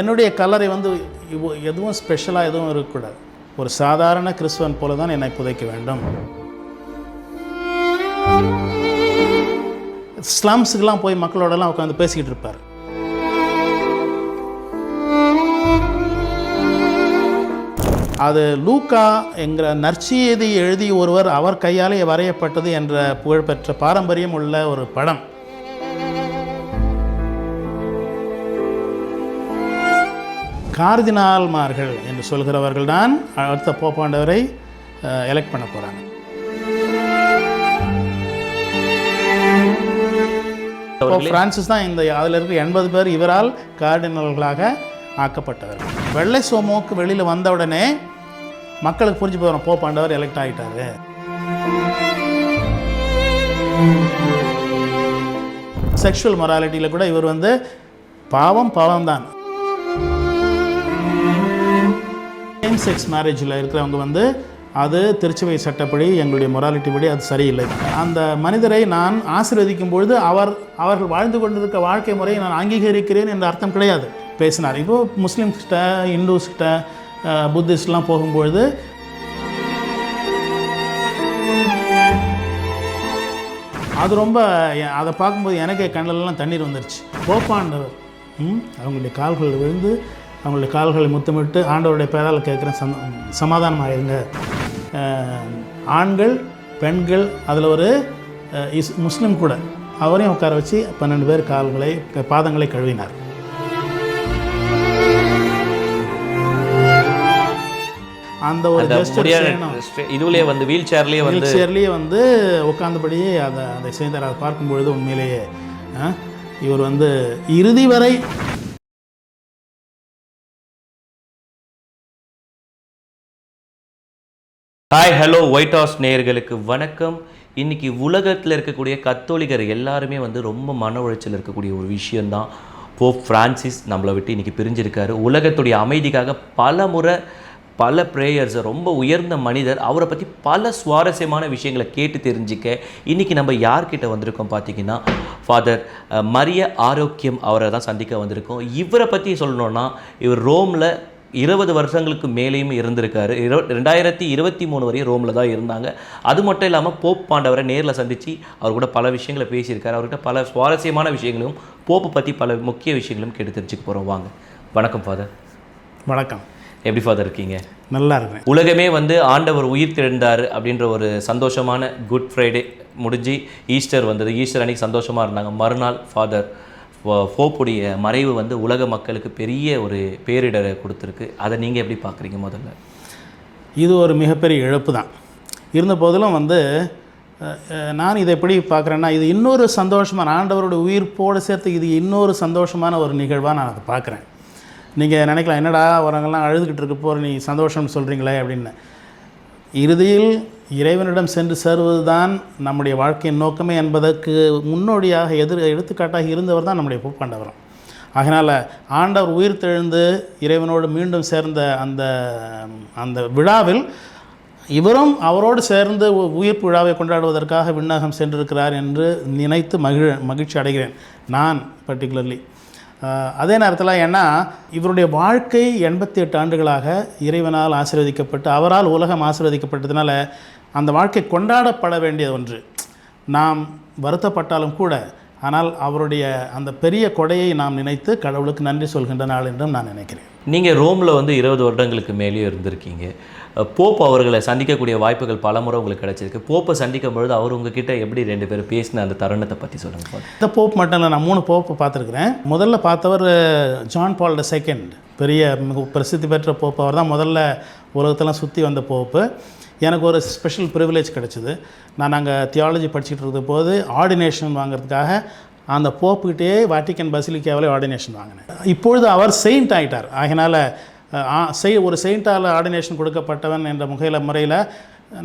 என்னுடைய கல்லறை வந்து எதுவும் ஸ்பெஷலாக எதுவும் இருக்கக்கூடாது. ஒரு சாதாரண கிறிஸ்துவன் போல தான் என்னை புதைக்க வேண்டும். ஸ்லம்ஸுக்கெல்லாம் போய் மக்களோடலாம் உட்காந்து பேசிக்கிட்டு இருப்பார். அது லூக்கா என்கிற நற்செய்தி எழுதி ஒருவர் அவர் கையாலே வரையப்பட்டது என்ற புகழ்பெற்ற பாரம்பரியம் உள்ள ஒரு படம். கார்தினால்மார்கள் என்று சொல்கிறவர்கள் தான் அடுத்த போப்பாண்டவரை எலெக்ட் பண்ண போகிறாங்க பிரான்சிஸ் தான் இந்த அதில் இருக்கிற எண்பது பேர் இவரால் கார்டினல்களாக ஆக்கப்பட்டவர்கள். வெள்ளை சோமோக்கு வெளியில் வந்த உடனே மக்களுக்கு புரிஞ்சு போகிறோம் போப்பாண்டவர் எலெக்ட் ஆகிட்டாரு செக்ஷுவல் மொராலிட்டியில் கூட இவர் வந்து பாவம் பாவம் தான் சேம் செக்ஸ் மேரேஜில் இருக்கிறவங்க வந்து அது திருச்சபை சட்டப்படி எங்களுடைய மொராலிட்டி படி அது சரியில்லை. அந்த மனிதரை நான் ஆசீர்வதிக்கும் பொழுது அவர் அவர்கள் வாழ்ந்து கொண்டிருக்க வாழ்க்கை முறையை நான் அங்கீகரிக்கிறேன் என்ற அர்த்தம் கிடையாது. பேசினார். இப்போது முஸ்லீம்ஸ்கிட்ட இந்துஸ்கிட்ட புத்திஸ்ட்லாம் போகும்பொழுது அது ரொம்ப அதை பார்க்கும்போது எனக்கே கண்ணிலெல்லாம் தண்ணீர் வந்துருச்சு. போப்பாண்டவர் அவங்களுடைய கால்களில் விழுந்து அவங்களுடைய கால்களை முத்தமிட்டு ஆண்டவருடைய பேரால் கேட்குறேன் சம சமாதானம் ஆயிருங்க அஹ், ஆண்கள் பெண்கள் அதில் ஒரு இஸ் முஸ்லீம் கூட அவரையும் உட்கார வச்சு பன்னெண்டு பேர் கால்களை பாதங்களை கழுவினார். அந்த ஒரு அந்த gesture முடியாத செய்யணும். ஸ்ட்ரெ- இதுலயே வந்து வீல் சேர்லயே வந்து வீல் சேர்லேயே வந்து உட்கார்ந்தபடியே அதை அதை செய்தார். அதை பார்க்கும் பொழுது உண்மையிலேயே இவர் வந்து இறுதி வரை ஹாய் ஹலோ ஒயிட் ஹவுஸ் நேயர்களுக்கு வணக்கம். இன்னைக்கு உலகத்தில் இருக்கக்கூடிய கத்தோலிகர் எல்லாருமே வந்து ரொம்ப மன உளைச்சல் இருக்கக்கூடிய ஒரு விஷயந்தான் போப் ஃப்ரான்சிஸ் நம்மளை விட்டு இன்றைக்கி பிரிஞ்சிருக்காரு. உலகத்துடைய அமைதிக்காக பல முறை பல ப்ரேயர்ஸ் ரொம்ப உயர்ந்த மனிதர். அவரை பற்றி பல சுவாரஸ்யமான விஷயங்களை கேட்டு தெரிஞ்சுக்க இன்னைக்கு நம்ம யார்கிட்ட வந்திருக்கோம் பார்த்தீங்கன்னா ஃபாதர் மரிய ஆரோக்கியம் அவரை தான் சந்திக்க வந்திருக்கோம். இவரை பற்றி சொல்லணுன்னா இவர் ரோமில் இருபது வருஷங்களுக்கு மேலேயும் இருந்திருக்காரு. இரு ரெண்டாயிரத்தி இருபத்தி மூணு வரையும் ரோமில் தான் இருந்தாங்க. அது மட்டும் இல்லாமல் போப் பாண்டவரை நேரில் சந்தித்து அவர் கூட பல விஷயங்களை பேசியிருக்காரு. அவர்கிட்ட பல சுவாரஸ்யமான விஷயங்களும் போப்பை பற்றி பல முக்கிய விஷயங்களும் கேட்டு தெரிஞ்சுக்க போகிறோம் வாங்க. வணக்கம் ஃபாதர் வணக்கம். எப்படி ஃபாதர் இருக்கீங்க? நல்லா இருக்கிறேன் உலகமே வந்து ஆண்டவர் உயிர் திழந்தார் அப்படின்ற ஒரு சந்தோஷமான குட் ஃப்ரைடே முடிஞ்சு ஈஸ்டர் வந்தது. ஈஸ்டர் அன்னைக்கு சந்தோஷமாக இருந்தாங்க. மறுநாள் ஃபாதர் ஃபோப்புடைய மறைவு வந்து உலக மக்களுக்கு பெரிய ஒரு பேரிடரை கொடுத்துருக்கு. அதை நீங்கள் எப்படி பார்க்குறீங்க முதல்ல? இது ஒரு மிகப்பெரிய இழப்பு தான். இருந்த போதிலும் வந்து நான் இதை எப்படி பார்க்குறேன்னா இது இன்னொரு சந்தோஷமான ஆண்டவரோட உயிர்ப்போடு சேர்த்து இது இன்னொரு சந்தோஷமான ஒரு நிகழ்வாக நான் அதை பார்க்குறேன். நீங்கள் நினைக்கலாம் என்னடா வரவங்கெல்லாம் அழுதுகிட்டு இருக்க போகிற நீ சந்தோஷம்னு சொல்கிறீங்களே அப்படின்னு. இறுதியில் இறைவனிடம் சென்று சேருவதுதான் நம்முடைய வாழ்க்கையின் நோக்கமே என்பதற்கு முன்னோடியாக எதிர் எடுத்துக்காட்டாக இருந்தவர் தான் நம்முடைய பூப்பாண்டவரம். அதனால் ஆண்டவர் உயிர் தெழுந்து இறைவனோடு மீண்டும் சேர்ந்த அந்த அந்த விழாவில் இவரும் அவரோடு சேர்ந்து உ- உயிர்ப்பு விழாவை கொண்டாடுவதற்காக விண்ணகம் சென்றிருக்கிறார் என்று நினைத்து மகிழ மகிழ்ச்சி அடைகிறேன். நான் பர்டிகுலர்லி அதே நேரத்தில் ஏன்னா இவருடைய வாழ்க்கை எண்பத்தி எட்டு ஆண்டுகளாக இறைவனால் ஆசீர்வதிக்கப்பட்டு அவரால் உலகம் ஆசீர்வதிக்கப்பட்டதுனால அந்த வாழ்க்கை கொண்டாடப்பட வேண்டிய ஒன்று. நாம் வருத்தப்பட்டாலும் கூட ஆனால் அவருடைய அந்த பெரிய கொடையை நாம் நினைத்து கடவுளுக்கு நன்றி சொல்கின்ற நாள் என்றும் நான் நினைக்கிறேன். நீங்கள் ரோமில் வந்து இருபது வருடங்களுக்கு மேலேயே இருந்திருக்கீங்க. போப் அவர்களை சந்திக்கக்கூடிய வாய்ப்புகள் பலமுறை உங்களுக்கு கிடைச்சிருக்கு. போப்பை சந்திக்கும் பொழுது அவர் உங்ககிட்ட எப்படி ரெண்டு பேரும் பேசின அந்த தருணத்தை பற்றி சொல்லுங்க இந்த போப் மட்டும் இல்லை நான் மூணு போப்பை பார்த்துருக்குறேன். முதல்ல பார்த்தவர் ஜான் பால் த செகண்ட் பெரிய மிக பிரசித்தி பெற்ற போப்பு அவர் தான் முதல்ல உலகத்தெல்லாம் சுற்றி வந்த போப்பு. எனக்கு ஒரு ஸ்பெஷல் ப்ரிவிலேஜ் கிடச்சிது. நான் அங்கே தியாலஜி படிச்சுட்டு இருந்த போது ஆர்டினேஷன் வாங்குறதுக்காக அந்த போப்புக்கிட்டே வாட்டிக்கன் பசிலிக்காவிலே ஆர்டினேஷன் வாங்கினேன். இப்பொழுது அவர் செயின்ட் ஆகிட்டார் ஆகினால செய் ஒரு செயின்ட்டால் ஆர்டினேஷன் கொடுக்கப்பட்டவன் என்ற முகையில் முறையில்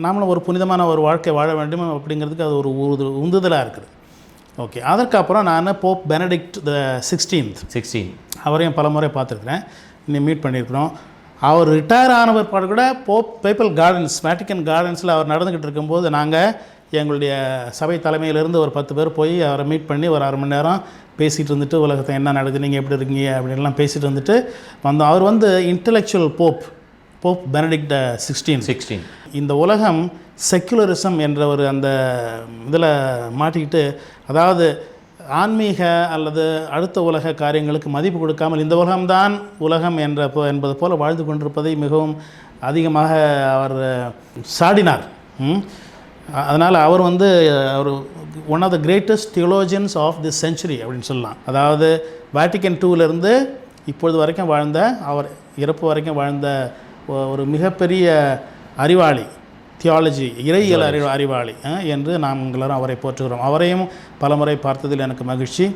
நாமளும் ஒரு புனிதமான ஒரு வாழ்க்கை வாழ வேண்டும் அப்படிங்கிறதுக்கு அது ஒரு உந்து உந்துதலாக இருக்குது. ஓகே அதற்கப்புறம் நான் pope Benedict the sixteenth sixteen அவரையும் பல முறை பார்த்துருக்குறேன். இன்னும் மீட் பண்ணியிருக்கிறோம். அவர் ரிட்டையர் ஆன பிற்பாடு கூட போப் பேப்பல் கார்டன்ஸ் வேட்டிக்கன் கார்டன்ஸில் அவர் நடந்துக்கிட்டு இருக்கும்போது நாங்கள் எங்களுடைய சபை தலைமையிலேருந்து ஒரு பத்து பேர் போய் அவரை மீட் பண்ணி ஒரு அரை மணி நேரம் பேசிகிட்டு இருந்துட்டு உலகத்தை என்ன நடக்குது நீங்கள் எப்படி இருக்கீங்க அப்படின்லாம் பேசிகிட்டு இருந்துட்டு வந்தோம். அவர் வந்து intellectual pope pope Benedict sixteen sixteen இந்த உலகம் செக்குலரிசம் என்ற ஒரு அந்த இதில் மாட்டிக்கிட்டு அதாவது ஆன்மீக அல்லது அடுத்த உலக காரியங்களுக்கு மதிப்பு கொடுக்காமல் இந்த உலகம்தான் உலகம் என்ற போ என்பது போல வாழ்ந்து கொண்டிருப்பதை மிகவும் அதிகமாக அவர் சாடினார். அதனால் அவர் வந்து அவர் one of the greatest theologians of the century அப்படின்னு சொல்லலாம். அதாவது வேட்டிக்கன் டூவிலேருந்து இப்பொழுது வரைக்கும் வாழ்ந்த அவர் இறப்பு வரைக்கும் வாழ்ந்த ஒரு மிகப்பெரிய அறிவாளி தியாலஜி இறையியல் அறி அறிவாளி என்று நாம் எல்லாரும் அவரை போற்றுகிறோம். அவரையும் பலமுறை பார்த்ததில் எனக்கு மகிழ்ச்சி.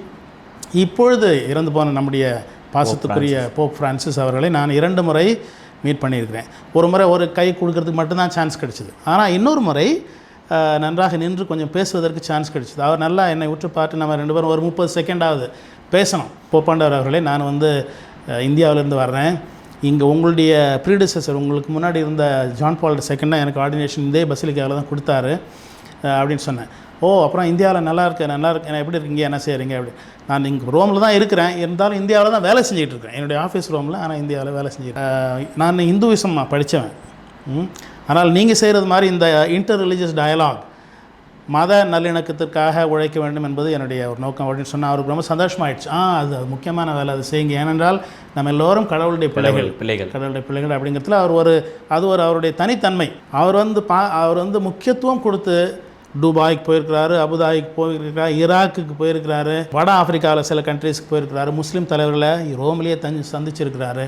இப்பொழுது இறந்து போன நம்முடைய பாசத்துக்குரிய போப் பிரான்சிஸ் அவர்களை நான் இரண்டு முறை மீட் பண்ணியிருக்கிறேன். ஒரு முறை ஒரு கை கொடுக்கறதுக்கு மட்டும்தான் சான்ஸ் கிடைச்சிது. ஆனால் இன்னொரு முறை நன்றாக நின்று கொஞ்சம் பேசுவதற்கு சான்ஸ் கிடைச்சிது. அவர் நல்லா என்னை உற்று பார்த்து நம்ம ரெண்டு பேரும் ஒரு முப்பது செகண்டாவது பேசணும். போப்பாண்டவர் அவர்களே நான் வந்து இந்தியாவிலேருந்து வர்றேன். இங்கே உங்களுடைய ப்ரீடிசஸர் உங்களுக்கு முன்னாடி இருந்த ஜான் பால் செகண்டாக எனக்கு ஆர்டினேஷன் இதே பசிலிக்காவில் தான் கொடுத்தாரு அப்படின்னு சொன்னேன். ஓ அப்புறம் இந்தியாவில் நல்லா இருக்கு நல்லா இருக்கு என்ன எப்படி இருக்கீங்க என்ன செய்கிறீங்க அப்படி. நான் இங்கே ரோமில் தான் இருக்கிறேன் இருந்தாலும் இந்தியாவில் தான் வேலை செஞ்சுட்டு இருக்கேன். என்னுடைய ஆஃபீஸ் ரோமில் ஆனால் இந்தியாவில் வேலை செஞ்சுட்டு நான் இந்துவிசம் படித்தவன் ம். ஆனால் நீங்கள் செய்கிறது மாதிரி இந்த இன்டர் ரிலீஜியஸ் டயலாக் மத நல்லிணக்கத்திற்காக உழைக்க வேண்டும் என்பது என்னுடைய ஒரு நோக்கம். அப்படின்னு சொன்னால் அவருக்கு ரொம்ப சந்தோஷமாயிடுச்சு. ஆ அது அது முக்கியமான வேலை அது செய்யுங்க. ஏனென்றால் நம்ம எல்லோரும் கடவுளுடைய பிள்ளைகள். பிள்ளைகள். கடவுளுடைய பிள்ளைகள் அப்படிங்கிறதுல அவர் ஒரு அது ஒரு அவருடைய தனித்தன்மை. அவர் வந்து பா அவர் வந்து முக்கியத்துவம் கொடுத்து துபாய்க்கு போயிருக்கிறாரு அபுதாபிக்கு போயிருக்கிறார் ஈராக்குக்கு போயிருக்கிறாரு வட ஆப்பிரிக்காவில் சில கண்ட்ரீஸ்க்கு போயிருக்கிறாரு முஸ்லீம் தலைவர்களை ரோம்லேயே தஞ்சு சந்திச்சிருக்கிறாரு.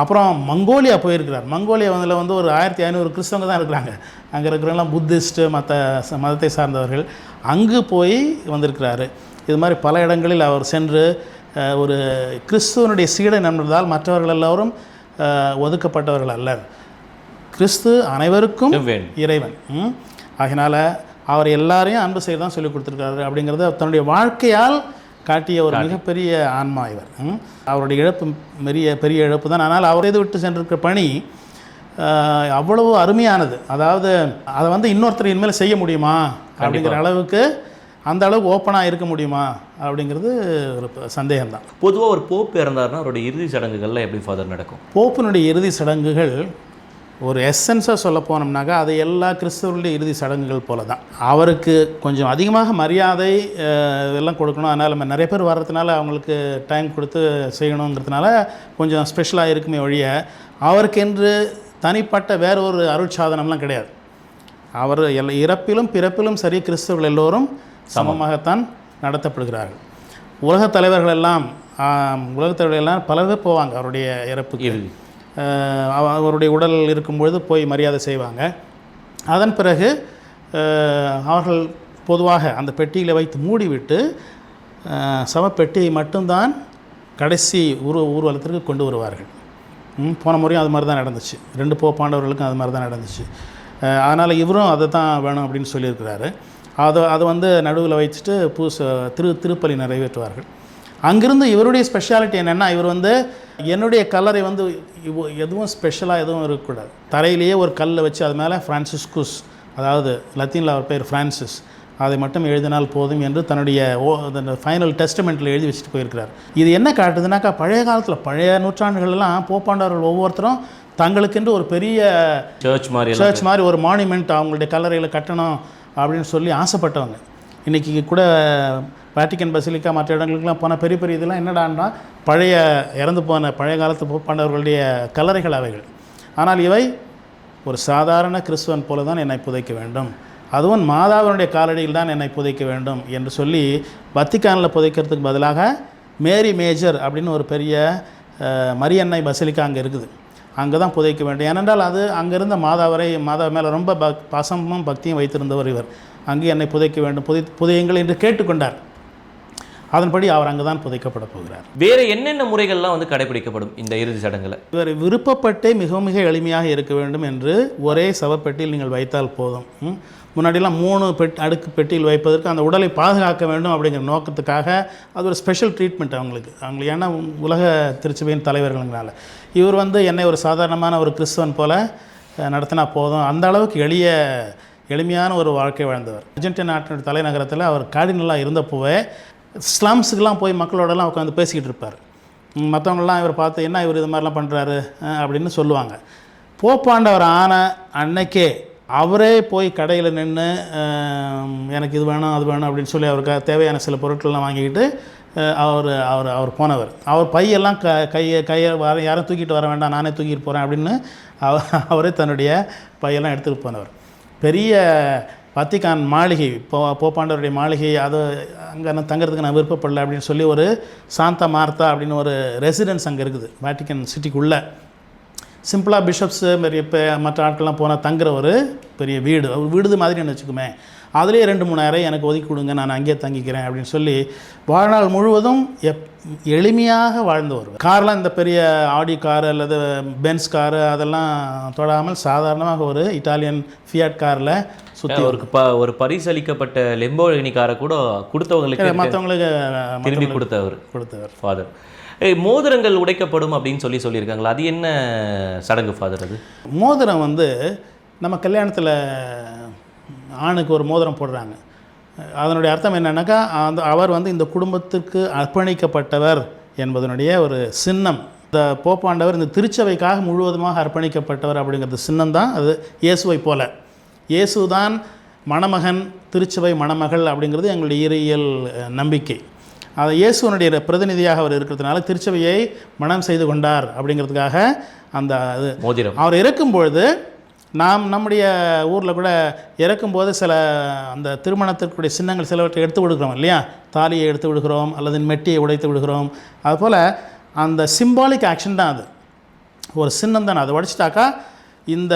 அப்புறம் மங்கோலியா போயிருக்கிறார். மங்கோலியா வந்து வந்து ஒரு ஆயிரத்தி ஐநூறு கிறிஸ்தவங்க தான் இருக்கிறாங்க. அங்கே இருக்கிறவங்களாம் புத்திஸ்ட்டு மற்ற மதத்தை சார்ந்தவர்கள். அங்கு போய் வந்திருக்கிறாரு. இது மாதிரி பல இடங்களில் அவர் சென்று ஒரு கிறிஸ்துவனுடைய சீடன் என்பதால் மற்றவர்கள் எல்லோரும் ஒதுக்கப்பட்டவர்கள் அல்லர் கிறிஸ்து அனைவருக்கும் இறைவன்? ஆகையினால அவர் எல்லாரையும் அன்பு செய்ய தான் சொல்லி கொடுத்துருக்காரு. அப்படிங்கிறத தன்னுடைய வாழ்க்கையால் காட்டிய ஒரு மிகப்பெரிய ஆன்மா இவர்? அவருடைய இழப்பு பெரிய பெரிய இழப்பு தான். ஆனால் அவர் இது விட்டு சென்றிருக்கிற பணி அவ்வளவு அருமையானது. அதாவது அதை வந்து இன்னொருத்தர் இனிமேல் செய்ய முடியுமா? அப்படிங்கிற அளவுக்கு அந்த அளவுக்கு ஓப்பனாக இருக்க முடியுமா? அப்படிங்கிறது ஒரு சந்தேகம்தான். பொதுவாக ஒரு போப் இறந்தாருன்னா அவருடைய இறுதி சடங்குகள்லாம் எப்படி ஃபாதர் நடக்கும்? போப்பினுடைய இறுதி சடங்குகள் ஒரு எசன்ஸாக சொல்ல போனோம்னாக்கா அது எல்லா கிறிஸ்தவர்களுடைய இறுதி சடங்குகள் போல தான் அவருக்கு கொஞ்சம் அதிகமாக மரியாதை இதெல்லாம் கொடுக்கணும். அதனால் நம்ம நிறைய பேர் வர்றதுனால அவங்களுக்கு டைம் கொடுத்து செய்யணுங்கிறதுனால கொஞ்சம் ஸ்பெஷலாக இருக்குமே ஒழிய அவருக்கென்று தனிப்பட்ட வேற ஒரு அருட்சாதனம்லாம் கிடையாது. அவர் எல்லா இறப்பிலும் பிறப்பிலும் சரி கிறிஸ்தவர்கள் எல்லோரும் சமமாகத்தான் நடத்தப்படுகிறார்கள். உலகத் தலைவர்கள் எல்லாம் உலகத் தலைவர்கள் எல்லாம் பலவே போவாங்க அவருடைய இறப்புக்கு. அவருடைய உடல் இருக்கும்பொழுது போய் மரியாதை செய்வாங்க. அதன் பிறகு அவர்கள் பொதுவாக அந்த பெட்டியில் வைத்து மூடிவிட்டு அஹ், சவப்பெட்டியை மட்டும்தான் கடைசி ஊர்வ ஊர்வலத்திற்கு கொண்டு வருவார்கள். போன முறையும் அது மாதிரி தான் நடந்துச்சு. ரெண்டு போப்பாண்டவர்களுக்கும் அது மாதிரி தான் நடந்துச்சு அதனால் இவரும் அதை தான் வேணும் அப்படின்னு சொல்லியிருக்கிறாரு. அதை அதை வந்து நடுவில் வச்சுட்டு பூச திரு திருப்பலி நிறைவேற்றுவார்கள். அங்கிருந்து இவருடைய ஸ்பெஷாலிட்டி என்னென்னா இவர் வந்து என்னுடைய கல்லறை வந்து எதுவும் ஸ்பெஷலாக எதுவும் இருக்கக்கூடாது. தரையிலேயே ஒரு கல்லை வச்சு அது மேலே ஃப்ரான்சிஸ்குஸ் அதாவது லத்தீனில் அவர் பேர் ஃப்ரான்சிஸ் அதை மட்டும் எழுதினால் போதும் என்று தன்னுடைய ஓ ஃபைனல் டெஸ்டமெண்ட்டில் எழுதி வச்சுட்டு போயிருக்கிறார். இது என்ன காட்டுதுனாக்கா பழைய காலத்தில் பழைய நூற்றாண்டுகளெல்லாம் போப்பாண்டவர்கள் ஒவ்வொருத்தரும் தங்களுக்கென்று ஒரு பெரிய சர்ச் மாதிரி சர்ச் மாதிரி ஒரு மானுமெண்ட் அவங்களுடைய கல்லறையில் கட்டணும் அப்படின்னு சொல்லி ஆசைப்பட்டவங்க. இன்றைக்கி கூட வேட்டிக்கன் பசிலிக்கா மற்ற இடங்களுக்கெல்லாம் போன பெரிய பெரிய இதெல்லாம் என்னடான்னா பழைய இறந்து போன பழைய காலத்து போப்பாண்டவர்களுடைய கல்லறைகள் அவைகள். ஆனால் இவை ஒரு சாதாரண கிறிஸ்துவன் போல தான் என்னை புதைக்க வேண்டும். அதுவும் மாதாவினுடைய காலடியில் தான் என்னை புதைக்க வேண்டும் என்று சொல்லி வத்திக்கானில் புதைக்கிறதுக்கு பதிலாக மேரி மேஜர் அப்படின்னு ஒரு பெரிய மரியன்னை பசிலிக்கா அங்கே இருக்குது. அங்கே தான் புதைக்க வேண்டும். ஏனென்றால் அது அங்கிருந்த மாதாவரை மாதா மேலே ரொம்ப பக் பாசமும் பக்தியும் வைத்திருந்தவர் இவர். அங்கே என்னை புதைக்க வேண்டும். புதை புதையுங்கள் என்று கேட்டுக்கொண்டார். அதன்படி அவர் அங்கே தான் புதைக்கப்பட போகிறார். வேற என்னென்ன முறைகள்லாம் வந்து கடைபிடிக்கப்படும் இந்த இறுதி சடங்குல? இவர் விருப்பப்பட்டே மிக மிக எளிமையாக இருக்க வேண்டும் என்று ஒரே சவப்பெட்டியில் நீங்கள் வைத்தால் போதும்? முன்னாடிலாம் மூணு பெட் அடுக்கு பெட்டியில் வைப்பதற்கு அந்த உடலை பாதுகாக்க வேண்டும் அப்படிங்கிற நோக்கத்துக்காக அது ஒரு ஸ்பெஷல் ட்ரீட்மெண்ட் அவங்களுக்கு. அவங்களுக்கு ஏன்னா உலக திருச்சபையின் தலைவர்களுங்கனால இவர் வந்து என்னை ஒரு சாதாரணமான ஒரு கிறிஸ்தவன் போல நடத்தினா போதும். அந்த அளவுக்கு எளிய எளிமையான ஒரு வாழ்க்கை வாழ்ந்தவர். அர்ஜென்டினா நாட்டினுடைய தலைநகரத்தில் அவர் கார்டினலாக இருந்தப்போவே ஸ்லம்ஸுக்கெல்லாம் போய் மக்களோடலாம் உட்காந்து பேசிக்கிட்டு இருப்பார். மற்றவங்களாம் இவர் பார்த்து என்ன இவர் இது மாதிரிலாம் பண்ணுறாரு அப்படின்னு சொல்லுவாங்க. போப்பாண்டவர் ஆன அன்னைக்கே அவரே போய் கடையில் நின்று எனக்கு இது வேணும் அது வேணும் அப்படின்னு சொல்லி அவருக்கு தேவையான சில பொருட்கள்லாம் வாங்கிக்கிட்டு அவர் அவர் அவர் போனவர். அவர் பையெல்லாம் க கையை கையை வர யாரும் தூக்கிட்டு வர வேண்டாம் நானே தூக்கிட்டு போகிறேன் அப்படின்னு அவர் அவரே தன்னுடைய பையெல்லாம் எடுத்துகிட்டு போனவர். பெரிய வத்திகான் மாளிகை போ போப்பாண்டவருடைய மாளிகை அது அங்கே நான் தங்குறதுக்கு நான் விருப்பப்படல அப்படின்னு சொல்லி ஒரு சாந்தா மார்த்தா அப்படின்னு ஒரு ரெசிடென்ஸ் அங்கே இருக்குது வேட்டிக்கன் சிட்டிக்குள்ளே சிம்பிளாக பிஷப்ஸு பெரிய இப்போ மற்ற ஆட்கள்லாம் போனால் தங்குற ஒரு பெரிய வீடு ஒரு வீடு மாதிரி வச்சுக்குமே. அதுலேயே ரெண்டு மூணு அறை எனக்கு ஒதுக்கி கொடுங்க நான் அங்கேயே தங்கிக்கிறேன் அப்படின்னு சொல்லி வாழ்நாள் முழுவதும் எப் எளிமையாக வாழ்ந்து வருவார் கார்லாம் இந்த பெரிய ஆடி கார் அல்லது பென்ஸ் காரு அதெல்லாம் தொடாமல் சாதாரணமாக ஒரு இட்டாலியன் ஃபியாட் காரில் சுற்றி அவருக்கு ப ஒரு பரிசளிக்கப்பட்ட லெம்போகினி காரை கூட கொடுத்தவங்களுக்கு மற்றவங்களுக்கு திரும்பி கொடுத்தவர். கொடுத்தவர். ஃபாதர் ஏய் மோதிரங்கள் உடைக்கப்படும் அப்படின்னு சொல்லி சொல்லியிருக்காங்களா? அது என்ன சடங்கு ஃபாதர் அது? மோதிரம் வந்து நம்ம கல்யாணத்தில் ஆணுக்கு ஒரு மோதிரம் போடுறாங்க. அதனுடைய அர்த்தம் என்னன்னாக்கா அந்த அவர் வந்து இந்த குடும்பத்திற்கு அர்ப்பணிக்கப்பட்டவர் என்பதனுடைய ஒரு சின்னம். இந்த போப்பாண்டவர் இந்த திருச்சபைக்காக முழுவதுமாக அர்ப்பணிக்கப்பட்டவர் அப்படிங்கிறது சின்னம் தான் அது இயேசுவை போல. இயேசு தான் மணமகன் திருச்சபை மணமகள் அப்படிங்கிறது எங்களுடைய அஹ், நம்பிக்கை. அது இயேசுவனுடைய பிரதிநிதியாக அவர் இருக்கிறதுனால திருச்சபையை மனம் செய்து கொண்டார் அப்படிங்கிறதுக்காக அந்த மோதிரம். அவர் இறக்கும் பொழுது நாம் நம்முடைய ஊரில் கூட இறக்கும்போது சில அந்த திருமணத்திற்குரிய சின்னங்கள் சிலவற்றை எடுத்து விடுகிறோம் இல்லையா? தாலியை எடுத்து விடுகிறோம் அல்லது மெட்டியை உடைத்து விடுகிறோம். அதுபோல் அந்த சிம்பாலிக் ஆக்ஷன் தான் அது. ஒரு சின்னம் தான் அது. உடைச்சிட்டாக்கா இந்த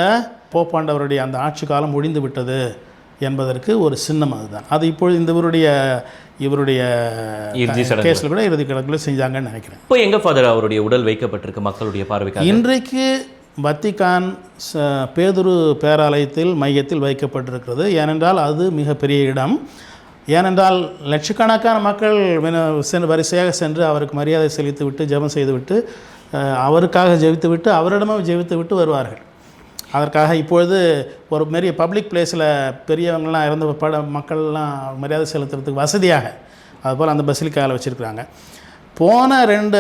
போப்பாண்டவருடைய அந்த ஆட்சி காலம் முடிந்து விட்டது என்பதற்கு ஒரு சின்னம் அதுதான். அது இப்பொழுது இந்த இவருடைய இவருடைய கேஸில் கூட இறுதி கணக்கில் செஞ்சாங்கன்னு நினைக்கிறேன். இப்போ எங்க ஃபாதர் அவருடைய உடல் வைக்கப்பட்டிருக்கு மக்களுடைய பார்வைக்காக? இன்றைக்கு வத்திகான் ச- பேதுரு பேராலயத்தில் மையத்தில் வைக்கப்பட்டிருக்கிறது. ஏனென்றால் அது மிகப்பெரிய இடம். ஏனென்றால் லட்சக்கணக்கான மக்கள் சென்று வரிசையாக சென்று அவருக்கு மரியாதை செலுத்தி விட்டு ஜெபம் செய்துவிட்டு அவருக்காக ஜெபித்து விட்டு அவரிடமும் ஜெபித்து விட்டு வருவார்கள். அதற்காக இப்பொழுது ஒரு பெரிய பப்ளிக் பிளேஸில் பெரியவங்களாம் இறந்த பட மக்கள்லாம் மரியாதை செலுத்துறதுக்கு வசதியாக அதுபோல் அந்த பசிலிக்காவில் வச்சுருக்குறாங்க. போன ரெண்டு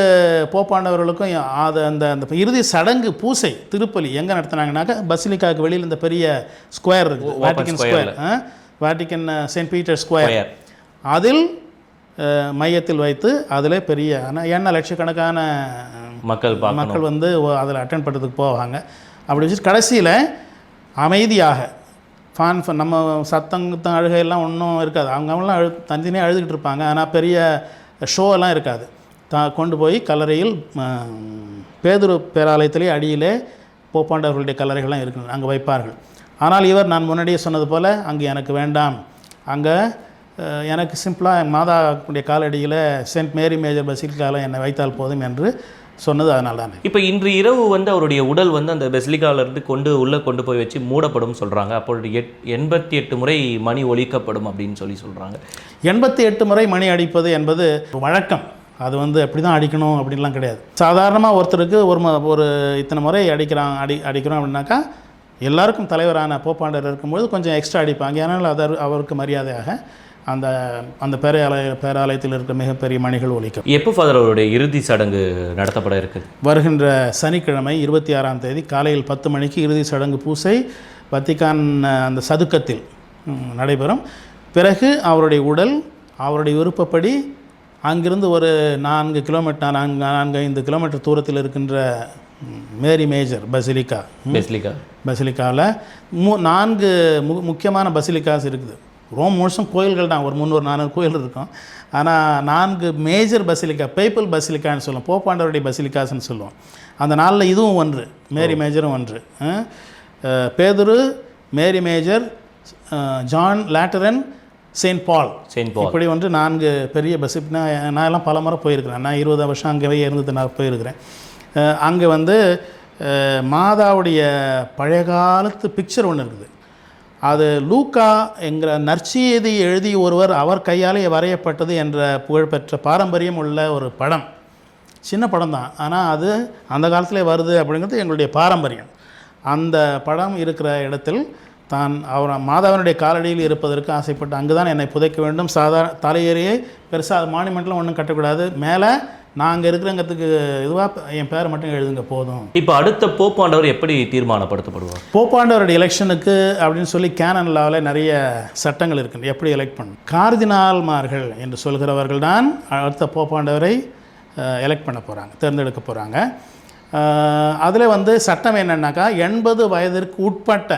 போப்பாண்டவர்களுக்கும் அது அந்த அந்த இறுதி சடங்கு பூசை திருப்பலி எங்கே நடத்துனாங்கனாக்கா பசிலிக்காவுக்கு வெளியில் இந்த பெரிய ஸ்கொயர் இருக்குது. Vatican square Vatican Saint Peter square. அதில் மையத்தில் வைத்து அதில் பெரிய ஆனால் என்ன லட்சக்கணக்கான மக்கள் மக்கள் வந்து அதில் அட்டன் பண்ணுறதுக்கு போவாங்க. அப்படி வச்சுட்டு கடைசியில் அமைதியாக ஃபான் ஃப- நம்ம சத்தம் அழுகையெல்லாம் ஒன்றும் இருக்காது. அவங்க அவங்களாம் அழு தனித்தனியாக அழுதுகிட்டு இருப்பாங்க. ஆனால் பெரிய ஷோ எல்லாம் இருக்காது. தா கொண்டு போய் கல்லறையில் பேதுரு பேராலயத்திலே அடியிலே போப்பாண்டவர்களுடைய கல்லறைகள்லாம் இருக்கு அங்கே வைப்பார்கள். ஆனால் இவர் நான் முன்னாடியே சொன்னது போல் அங்கே எனக்கு வேண்டாம். அங்கே எனக்கு சிம்பிளாக மாதாவுடைய காலடியில் சென்ட் மேரி மேஜர் பசிலிக்காவில் என்னை வைத்தால் போதும் என்று சொன்னது அதனால தானே இப்போ இன்று இரவு வந்து அவருடைய உடல் வந்து அந்த பெசிலிக்கால இருந்து கொண்டு உள்ளே கொண்டு போய் வச்சு மூடப்படும் சொல்றாங்க. அப்பொழுது எட் எண்பத்தி எட்டு முறை மணி ஒலிக்கப்படும் அப்படின்னு சொல்லி சொல்றாங்க. எண்பத்தி எட்டு முறை மணி அடிப்பது என்பது வழக்கம். அது வந்து அப்படி தான் அடிக்கணும் அப்படின்லாம் கிடையாது. சாதாரணமாக ஒருத்தருக்கு ஒரு ஒரு இத்தனை முறை அடிக்கிறான் அடி அடிக்கிறோம் அப்படின்னாக்கா எல்லாருக்கும் தலைவரான போப்பாண்டர் இருக்கும்போது கொஞ்சம் எக்ஸ்ட்ரா அடிப்பாங்க. ஏன்னால் அது அவருக்கு மரியாதையாக அந்த அந்த பேராலய பேராலயத்தில் இருக்கிற மிகப்பெரிய மணிகள் ஒலிக்கும். எப்போ ஃபாதர் அவருடைய இறுதி சடங்கு நடத்தப்பட இருக்குது? வருகின்ற சனிக்கிழமை இருபத்தி ஆறாம் தேதி காலையில் பத்து மணிக்கு இறுதி சடங்கு பூசை வத்திக்கான் அஹ், அந்த சதுக்கத்தில் நடைபெறும். பிறகு அவருடைய உடல் அவருடைய விருப்பப்படி அங்கிருந்து ஒரு நான்கு கிலோமீட்டர் நான்கு நான்கு ஐந்து கிலோமீட்டர் தூரத்தில் இருக்கின்ற மேரி மேஜர் பசிலிக்கா. பெசிலிக்கா. பசிலிக்காவில் மூ நான்கு மு முக்கியமான பசிலிக்காஸ் இருக்குது. ரோம் முழுசும் கோயில்கள் தான். ஒரு முந்நூறு நானூறு கோயில் இருக்கும். ஆனால் நான்கு மேஜர் பசிலிக்கா பேப்பல் பசிலிக்கான்னு சொல்லுவோம். போப்பாண்டவருடைய பசிலிக்காஸ்ன்னு சொல்லுவோம். அந்த நாளில் இதுவும் ஒன்று மேரி மேஜரும் ஒன்று. பேதுரு Mary major John Lateran Saint Paul Saint Paul இப்படி வந்து நான்கு பெரிய பஸ் நான் எல்லாம் பல முறை போயிருக்கிறேன். நான் இருபது வருஷம் அங்கேவே இருந்தது நான் போயிருக்கிறேன். அங்கே வந்து மாதாவுடைய பழைய காலத்து பிக்சர் ஒன்று இருக்குது. அது லூக்கா என்கிற நற்செய்தி எழுதிய ஒருவர் அவர் கையாலே வரையப்பட்டது என்ற புகழ்பெற்ற பாரம்பரியம் உள்ள ஒரு படம். சின்ன படம் தான். ஆனால் அது அந்த காலத்திலே வருது அப்படிங்கிறது எங்களுடைய பாரம்பரியம். அந்த படம் இருக்கிற இடத்தில் தான் அவர் மாதாவினுடைய காலடியில் இருப்பதற்கு ஆசைப்பட்டு அங்கு தான் என்னை புதைக்க வேண்டும். சாதாரண தலையேறியே பெருசாக மானுமெண்ட்லாம் ஒன்றும் கட்டக்கூடாது. மேலே நான் அங்கே இருக்கிறங்கிறதுக்கு இதுவாக என் பேரை மட்டும் எழுதுங்க போதும். இப்போ அடுத்த போப்பாண்டவர் எப்படி தீர்மானப்படுத்தப்படுவார்? போப்பாண்டவருடைய எலெக்ஷனுக்கு அப்படின்னு சொல்லி கேனன் லாவில் நிறைய சட்டங்கள் இருக்கு. எப்படி எலெக்ட் பண்ணணும்? கார்தினால்மார்கள் என்று சொல்கிறவர்கள் தான் அடுத்த போப்பாண்டவரை எலெக்ட் பண்ண போகிறாங்க தேர்ந்தெடுக்க போகிறாங்க அதில் வந்து சட்டம் என்னன்னாக்கா எண்பது வயதிற்கு உட்பட்ட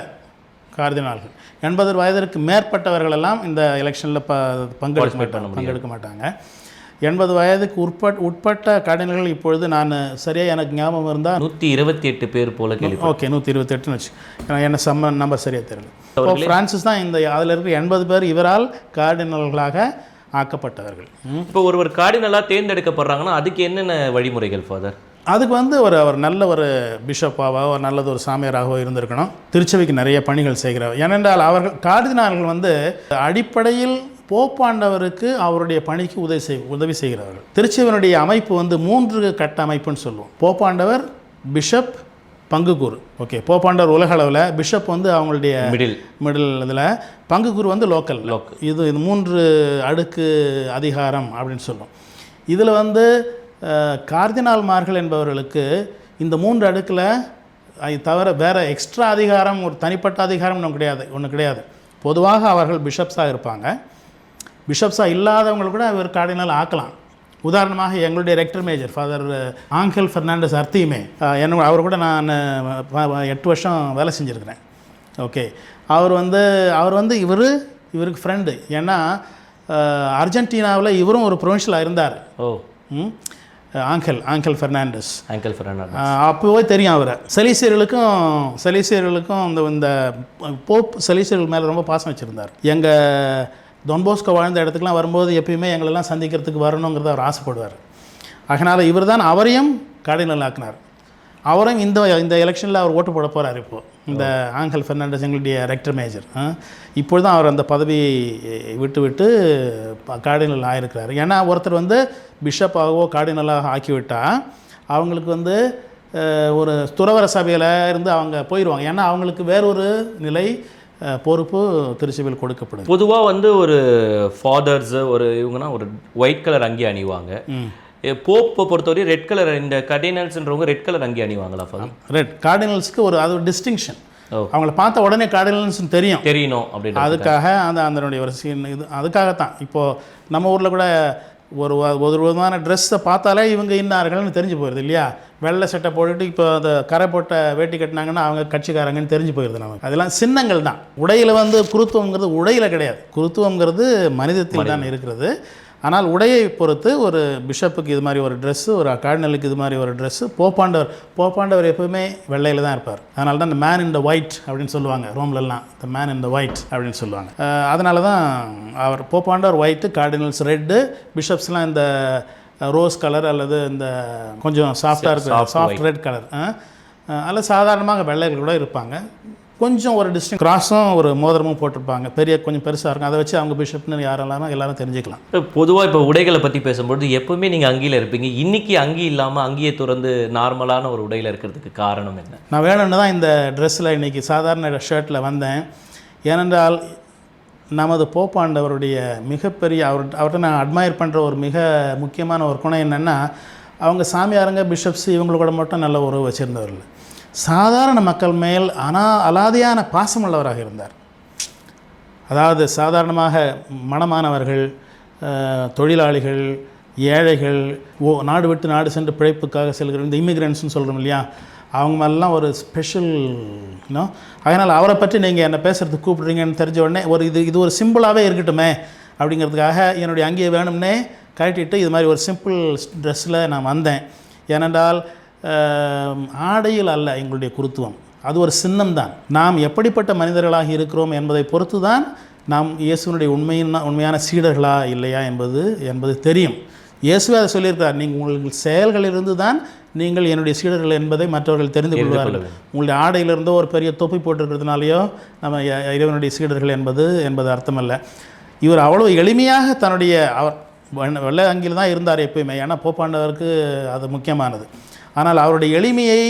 கார்தினால்கள் எண்பது வயதிற்கு மேற்பட்டவர்கள் எல்லாம் இந்த எலெக்ஷனில் ப பங்கெடுக்க மாட்டாங்க பங்கெடுக்க மாட்டாங்க. எண்பது வயதுக்கு உட்பட் உட்பட்ட கார்டினல்கள் இப்பொழுது நான் சரியாக எனக்கு ஞாபகம் இருந்தால் நூற்றி இருபத்தி எட்டு பேர் போல கேள்வி ஓகே நூற்றி இருபத்தெட்டுன்னு வச்சு. ஏன்னா என்ன செம்ம நம்பர் சரியாக தெரியல. இப்போ ஃப்ரான்சிஸ் தான் இந்த அதில் இருக்கிற எண்பது பேர் இவரால் கார்டினல்களாக ஆக்கப்பட்டவர்கள். இப்போ ஒருவர் கார்டினலாக தேர்ந்தெடுக்கப்படுறாங்கன்னா அதுக்கு என்னென்ன வழிமுறைகள் ஃபாதர்? அதுக்கு வந்து ஒரு அவர் நல்ல ஒரு பிஷப்பாவோ ஒரு நல்லது ஒரு சாமியாராகவோ இருந்திருக்கணும். திருச்சபைக்கு நிறைய பணிகள் செய்கிறவர். ஏனென்றால் அவர்கள் கார்டினால்கள் வந்து அடிப்படையில் போப்பாண்டவருக்கு அவருடைய பணிக்கு உதவி செய் உதவி செய்கிறவர்கள். திருச்சபையினுடைய அமைப்பு வந்து மூன்று கட்ட அமைப்புன்னு சொல்லுவோம். போப்பாண்டவர் பிஷப் பங்குக்கூறு ஓகே போப்பாண்டவர் உலக அளவில் பிஷப் வந்து அவங்களுடைய மிடில். மிடில் இதில் பங்குக்கூறு வந்து லோக்கல். Local. இது இது மூன்று அடுக்கு அதிகாரம் அப்படின்னு சொல்லும் இதில் வந்து கார்தினால்மார்கள் என்பவர்களுக்கு இந்த மூன்று அடுக்கில் அதை தவிர வேறு எக்ஸ்ட்ரா அதிகாரம் ஒரு தனிப்பட்ட அதிகாரம் ஒன்றும் கிடையாது ஒன்றும் கிடையாது. பொதுவாக அவர்கள் பிஷப்ஸாக இருப்பாங்க. பிஷப்ஸாக இல்லாதவங்களை கூட இவர் கார்டினல் ஆக்கலாம். உதாரணமாக எங்களுடைய rector major father Angel Fernandez அர்த்தியுமே என்ன அவர் கூட நான் எட்டு வருஷம் வேலை செஞ்சுருக்கிறேன். ஓகே அவர் வந்து அவர் வந்து இவர் இவருக்கு ஃப்ரெண்டு ஏன்னா அர்ஜென்டினாவில் இவரும் ஒரு ப்ரொவின்ஷியலாக இருந்தார். ஓ. ம்? ஆங்கல் ஆங்கல் ஃபெர்னாண்டஸ் ஆங்கல் ஃபெர்னாண்டோ ஆஹ் அப்போவே தெரியும் அவரை. செலிசியர்களுக்கும் செலிசியர்களுக்கும் இந்த இந்த போப் செலிசியர்கள் மேலே ரொம்ப பாசம் வச்சுருந்தார். எங்கள் தொன்போஸ்கோ வாழ்ந்த இடத்துக்குலாம் வரும்போது எப்பயுமே எங்களெல்லாம் சந்திக்கிறதுக்கு வரணுங்கிறத அவர் ஆசைப்படுவார். அதனால் இவர் தான் அவரையும் கார்டினல் ஆக்கினார் அவரும் இந்த இந்த எலெக்ஷனில் அவர் ஓட்டு போட போகிறார் இப்போது இந்த ஆங்கல் ஃபெர்னாண்டஸ் எங்களுடைய ரெக்டர் மேஜர் இப்பொழுது அவர் அந்த பதவியை விட்டு விட்டு கார்டினல் ஆயிருக்கிறார் ஏன்னா ஒருத்தர் வந்து பிஷப்பாகவோ கார்டினலாக ஆக்கிவிட்டால் அவங்களுக்கு வந்து ஒரு துறவர சபையில் இருந்து அவங்க போயிடுவாங்க ஏன்னா அவங்களுக்கு வேறொரு நிலை பொறுப்பு திருச்சபையில் கொடுக்கப்படுது. பொதுவாக வந்து ஒரு ஃபாதர்ஸ் ஒரு இவங்கன்னா ஒரு ஒயிட் கலர் அங்கி அணிவாங்க. போப்பை பொறுத்தவரை ரெட் கலர் இந்த கர்டினல்ஸ்ன்றவங்க ரெட் கலர் அங்கி அணிவாங்களா ஃபாதர் ரெட் கார்டினல்ஸ்க்கு ஒரு அது ஒரு டிஸ்டிங்ஷன். அவங்கள பார்த்த உடனே கார்டினல்ஸ் தெரியும். தெரியணும் அப்படின்னு அதுக்காக அந்த அதனுடைய ஒரு சீன் இது அதுக்காகத்தான். இப்போது நம்ம ஊரில் கூட ஒரு ஒரு விதமான ட்ரெஸ்ஸை பார்த்தாலே இவங்க இன்னார்கள்னு தெரிஞ்சு போயிடுது இல்லையா? வெள்ளை சட்டை போட்டுட்டு இப்போ அந்த கரை போட்ட வேட்டி கட்டினாங்கன்னா அவங்க கட்சிக்காரங்கன்னு தெரிஞ்சு போயிடுது நமக்கு. அதெல்லாம் சின்னங்கள் தான். உடையில் வந்து குருத்துவங்கிறது உடையில் கிடையாது. குருத்துவங்கிறது மனிதத்தில் தான் இருக்கிறது. ஆனால் உடையை பொறுத்து ஒரு பிஷப்புக்கு இது மாதிரி ஒரு ட்ரெஸ்ஸு ஒரு கார்டினலுக்கு இது மாதிரி ஒரு ட்ரெஸ்ஸு போப்பாண்டவர் போப்பாண்டவர் எப்பவுமே வெள்ளையில் தான் இருப்பார். அதனால தான் இந்த மேன் இன் த ஒயிட் அப்படின்னு சொல்லுவாங்க ரோம்லலாம் the man in the white அப்படின்னு சொல்லுவாங்க. அதனால தான் அவர் போப்பாண்டவர் ஒயிட்டு கார்டினல்ஸ் ரெட்டு பிஷப்ஸ்லாம் இந்த ரோஸ் கலர் அல்லது இந்த கொஞ்சம் சாஃப்டாக இருக்கிற சாஃப்ட் ரெட் கலர் அதில் சாதாரணமாக வெள்ளைகள் கூட இருப்பாங்க. கொஞ்சம் ஒரு டிஸ்டிங் கிராஸும் ஒரு மோதிரமும் போட்டிருப்பாங்க. பெரிய கொஞ்சம் பெருசாக இருக்கும். அதை வச்சு அவங்க பிஷப்னு யாரெல்லாம் எல்லாரும் தெரிஞ்சுக்கலாம். பொதுவாக இப்போ உடைகளை பற்றி பேசும்பொழுது எப்பவுமே நீங்கள் அங்கியில் இருப்பீங்க. இன்னைக்கு அங்கி இல்லாமல் அங்கியை துறந்து நார்மலான ஒரு உடையில் இருக்கிறதுக்கு காரணம் என்ன? நான் வேணும்னு தான் இந்த ட்ரெஸ்ஸில் இன்றைக்கி சாதாரண ஷர்ட்டில் வந்தேன். ஏனென்றால் நமது போப்பாண்டவருடைய மிகப்பெரிய அவர் அவர்கிட்ட நான் அட்மையர் பண்ணுற ஒரு மிக முக்கியமான ஒரு குணம் என்னென்னா அவங்க சாமியாருங்க பிஷப்ஸ் இவங்களோட மட்டும் நல்ல உறவு வச்சுருந்தவர்கள். சாதாரண மக்கள் மேல் அனா அலாதியான பாசமுள்ளவராக இருந்தார். அதாவது சாதாரணமாக மனமானவர்கள் தொழிலாளிகள் ஏழைகள் ஓ நாடு விட்டு நாடு சென்று பிழைப்புக்காக செல்கிற இந்த இமிக்ரெண்ட்ஸ்னு சொல்கிறோம் இல்லையா? அவங்க மாதிரிலாம் ஒரு ஸ்பெஷல் இன்னும் அதனால் அவரை பற்றி நீங்கள் என்னை பேசுகிறதுக்கு கூப்பிடுறீங்கன்னு தெரிஞ்ச உடனே ஒரு இது இது ஒரு சிம்பிளாகவே இருக்கட்டுமே அப்படிங்கிறதுக்காக என்னுடைய அங்கேயே வேணும்னே கழட்டிட்டு இது மாதிரி ஒரு சிம்பிள் ட்ரெஸ்ஸில் நான் வந்தேன். ஏனென்றால் ஆடையில் அல்ல எங்களுடைய குருத்துவம். அது ஒரு சின்னம் தான் நாம் எப்படிப்பட்ட மனிதர்களாக இருக்கிறோம் என்பதை பொறுத்து தான் நாம் இயேசுவினுடைய உண்மையின் உண்மையான சீடர்களா இல்லையா என்பது என்பது தெரியும். இயேசுவே அதை சொல்லியிருக்கார் நீங்கள் உங்கள் செயல்களிலிருந்து தான் நீங்கள் என்னுடைய சீடர்கள் என்பதை மற்றவர்கள் தெரிந்து கொள்வார்கள். உங்களுடைய ஆடையிலிருந்தோ ஒரு பெரிய தொப்பி போட்டிருக்கிறதுனாலையோ நம்ம இறைவனுடைய சீடர்கள் என்பது என்பது அர்த்தமல்ல. இவர் அவ்வளோ எளிமையாக தன்னுடைய அவர் வெள்ள- வெள்ளை அங்கியில் தான் இருந்தார் எப்பயுமே. ஏன்னா போப்பாண்டவருக்கு அது முக்கியமானது. ஆனால் அவருடைய எளிமையை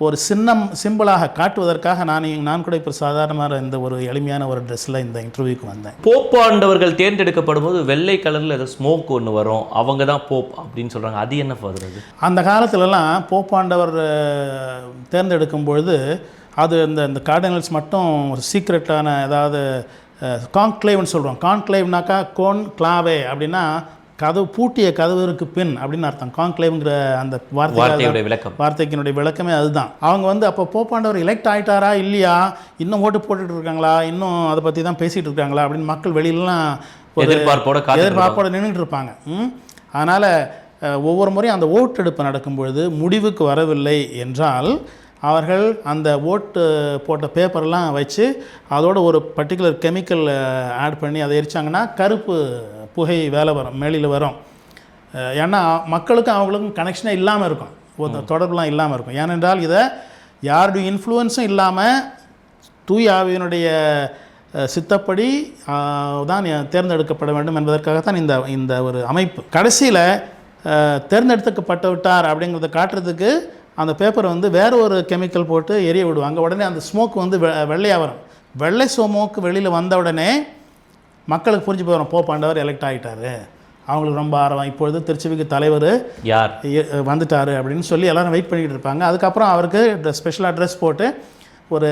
ஒரு சின்னம் சிம்பிளாக காட்டுவதற்காக நான் நான் கூட இப்போ சாதாரணமான இந்த ஒரு எளிமையான ஒரு ட்ரெஸ்ஸில் இந்த இன்டர்வியூக்கு வந்தேன். போப்பாண்டவர்கள் தேர்ந்தெடுக்கப்படும் போது வெள்ளை கலரில் ஏதோ ஸ்மோக் ஒன்று வரும். அவங்க தான் போப் அப்படின்னு சொல்கிறாங்க அது என்ன அது? அந்த காலத்துலலாம் போப்பாண்டவர் தேர்ந்தெடுக்கும் பொழுது அது இந்த இந்த கார்டினல்ஸ் மட்டும் ஒரு சீக்ரெட்டான ஏதாவது கான்க்ளேவ்னு சொல்கிறோம் கான்க்ளேவ்னாக்கா கோன் கிளாவே அப்படின்னா கதவு பூட்டிய கதவுக்கு பின் அப்படின்னு அர்த்தம். கான்க்ளேவ்ங்கிற அந்த வார்த்தை விளக்கம். வார்த்தைக்கினுடைய விளக்கமே அதுதான். அவங்க வந்து அப்போ போப்பாண்டவர் எலெக்ட் ஆயிட்டாரா இல்லையா? இன்னும் ஓட்டு போட்டுட்டு இருக்காங்களா? இன்னும் அதை பற்றி தான் பேசிகிட்டு இருக்காங்களா? அப்படின்னு மக்கள் வெளியிலலாம் எதிர்பார்ப்போட எதிர்பார்ப்போடு நின்றுட்டு இருப்பாங்க. அதனால் ஒவ்வொரு முறையும் அந்த ஓட்டெடுப்பு நடக்கும் பொழுது முடிவுக்கு வரவில்லை என்றால் அவர்கள் அந்த ஓட்டு போட்ட பேப்பர்லாம் வச்சு அதோட ஒரு பர்டிகுலர் கெமிக்கல் ஆட் பண்ணி அதை எரிச்சாங்கன்னா கருப்பு புகை வேலை வரும் மேலில் வரும். ஏன்னா மக்களுக்கும் அவங்களுக்கும் கனெக்ஷனே இல்லாமல் இருக்கும். தொடர்புலாம் இல்லாமல் இருக்கும். ஏனென்றால் இதை யாருடைய இன்ஃப்ளூயன்ஸும் இல்லாமல் தூய ஆவியினுடைய சித்தப்படி தான் தேர்ந்தெடுக்கப்பட வேண்டும் என்பதற்காகத்தான் இந்த இந்த ஒரு அமைப்பு. கடைசியில் தேர்ந்தெடுக்கப்பட்டு விட்டார் அப்படிங்கிறத காட்டுறதுக்கு அந்த பேப்பரை வந்து வேற ஒரு கெமிக்கல் போட்டு எரிய விடுவாங்க. உடனே அந்த ஸ்மோக் வந்து வெ வெள்ளையாக வரும். வெள்ளை ஸ்மோக்கு வெளியில் வந்த உடனே மக்களுக்கு புரிஞ்சு போயிடும் போப்பாண்டவர் எலெக்ட் ஆகிட்டாரு அவங்களுக்கு ரொம்ப ஆர்வம். இப்பொழுது திருச்சிவிக்கு தலைவர் யார்? வந்துட்டாரு அப்படின்னு சொல்லி எல்லாரும் வெயிட் பண்ணிக்கிட்டு இருப்பாங்க. அதுக்கப்புறம் அவருக்கு ஸ்பெஷலாக ட்ரெஸ் போட்டு ஒரு